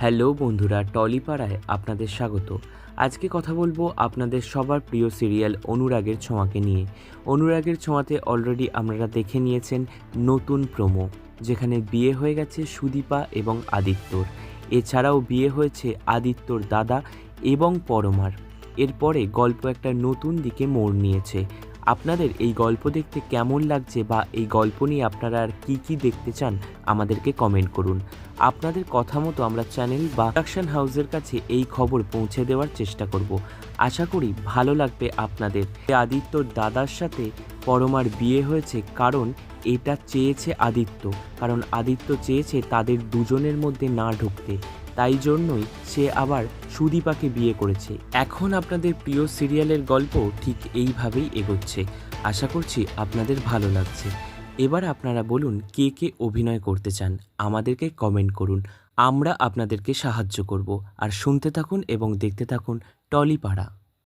Hello বন্ধুরা টলিপাড়ায় আপনাদের স্বাগত। আজকে কথা বলব আপনাদের সবার প্রিয় সিরিয়াল অনুরাগের ছোঁয়াকে নিয়ে। অনুরাগের ছোঁয়াতে অলরেডি আপনারা দেখে নিয়েছেন নতুন প্রোমো যেখানে বিয়ে হয়ে গেছে সুদীপা এবং আদিত্যর। এছাড়াও বিয়ে হয়েছে আদিত্যর দাদা এবং পরমার। এরপরে গল্প একটা নতুন দিকে মোড় নিয়েছে। আপনাদের এই গল্প দেখতে কেমন লাগছে বা এই গল্প নিয়ে আপনারা আর কী কী দেখতে চান, আমাদেরকে কমেন্ট করুন। আপনাদের কথা মতো আমরা চ্যানেল বা প্রোডাকশন হাউসের কাছে এই খবর পৌঁছে দেওয়ার চেষ্টা করব। আশা করি ভালো লাগবে আপনাদের। আদিত্যর দাদার সাথে পরমার বিয়ে হয়েছে কারণ এটা চেয়েছে আদিত্য। কারণ আদিত্য চেয়েছে তাদের দুজনের মধ্যে না ঢুকতে। তাই জন্যই সে আবার সুদীপাকে বিয়ে করেছে। এখন আপনাদের প্রিয় সিরিয়ালের গল্প ঠিক এইভাবেই এগোচ্ছে। আশা করছি আপনাদের ভালো লাগছে। এবার আপনারা বলুন, কে কে অভিনয় করতে চান? আমাদেরকে কমেন্ট করুন। আমরা আপনাদেরকে সাহায্য করব। আর শুনতে থাকুন এবং দেখতে থাকুন টলিপাড়া।